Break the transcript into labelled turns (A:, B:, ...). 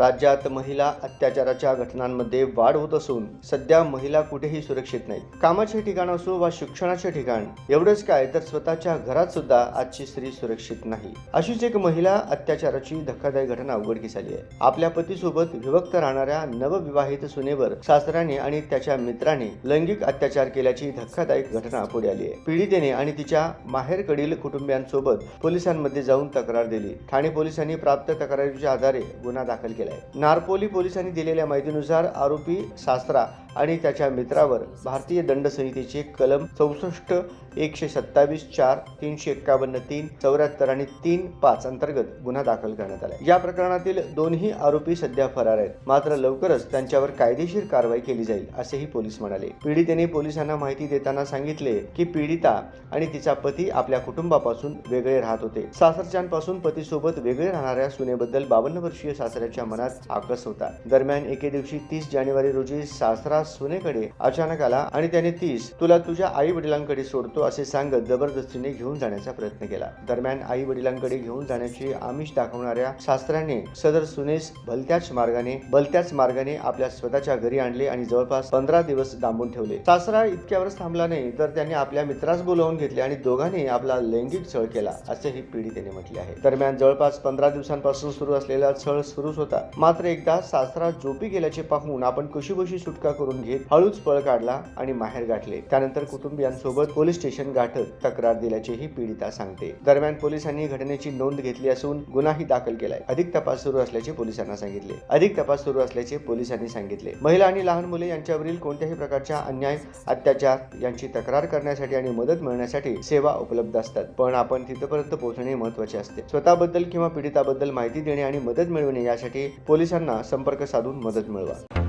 A: राज्यात महिला अत्याचाराच्या घटनांमध्ये वाढ होत असून सध्या महिला कुठेही सुरक्षित नाहीत. कामाचे ठिकाण असो वा शिक्षणाचे ठिकाण एवढंच काय तर स्वतःच्या घरात सुद्धा आजची स्त्री सुरक्षित नाही. अशीच एक महिला अत्याचाराची धक्कादायक घटना उघडकीस आली आहे. आपल्या पतीसोबत विभक्त राहणाऱ्या नवविवाहित सुनेवर सासऱ्याने आणि त्याच्या मित्राने लैंगिक अत्याचार केल्याची धक्कादायक घटना पुढे आली आहे. पीडितेने आणि तिच्या माहेरकडील कुटुंबियांसोबत पोलिसांमध्ये जाऊन तक्रार दिली. ठाणे पोलिसांनी प्राप्त तक्रारीच्या आधारे गुन्हा दाखल केला. आहे नारपोली पोलिसांनी दिलेल्या माहितीनुसार आरोपी सासरा आणि त्याच्या मित्रावर भारतीय दंड संहितेचे कलम चौसष्ट एकशे सत्तावीस चार तीनशे एक्कावन्न तीन चौऱ्याहत्तर आणि तीन पाच अंतर्गत गुन्हा दाखल करण्यात आला या प्रकरणातील दोन्ही आरोपी सध्या फरार आहेत. मात्र लवकरच त्यांच्यावर कायदेशीर कारवाई केली जाईल असेही पोलीस म्हणाले. पीडितेने पोलिसांना माहिती देताना सांगितले की पीडिता आणि तिचा पती आपल्या कुटुंबापासून वेगळे राहत होते. सासरच्यांपासून पतीसोबत वेगळे राहणाऱ्या सुनेबद्दल बावन्न वर्षीय सासऱ्याच्या मनात आकस होता. दरम्यान एके दिवशी तीस जानेवारी रोजी सासरा सुनेकडे अचानक आला आणि त्याने तीस तुला तुझ्या आई वडिलांकडे सोडतो असे सांगत जबरदस्तीने घेऊन जाण्याचा प्रयत्न केला. दरम्यान आई वडिलांकडे घेऊन जाण्याची आमिष दाखवणाऱ्या सासऱ्याने सदर सुनेस भलत्याच मार्गाने भलत्याच मार्गाने आपल्या स्वतःच्या घरी आणले आणि जवळपास पंधरा दिवस डांबून ठेवले. सासरा इतक्यावरच थांबला नाही तर त्यांनी आपल्या मित्रास बोलावून घेतले आणि दोघांनी आपला लैंगिक छळ केला असेही पीडितेने म्हटले आहे. दरम्यान जवळपास पंधरा दिवसांपासून सुरू असलेला छळ सुरूच होता. मात्र एकदा सासरा झोपी गेल्याचे पाहून आपण कशी कशी सुटका करून घेत हळूच पळ काढला आणि माहेर गाठले. त्यानंतर कुटुंबियांसोबत पोलीस स्टेशन गाठत तक्रार दिल्याचेही पीडिता सांगते. दरम्यान पोलिसांनी घटनेची नोंद घेतली असून गुन्हाही दाखल केलाय. अधिक तपास सुरू असल्याचे पोलिसांना सांगितले. अधिक तपास सुरू असल्याचे पोलिसांनी सांगितले. महिला आणि लहान मुले यांच्यावरील कोणत्याही प्रकारच्या अन्याय अत्याचार यांची तक्रार करण्यासाठी आणि मदत मिळण्यासाठी सेवा उपलब्ध असतात. पण आपण तिथपर्यंत पोहोचणे महत्त्वाचे असते. स्वतःबद्दल किंवा पीडिताबद्दल माहिती देणे आणि मदत मिळवणे यासाठी पोलिसांना संपर्क साधून मदत मिळवा.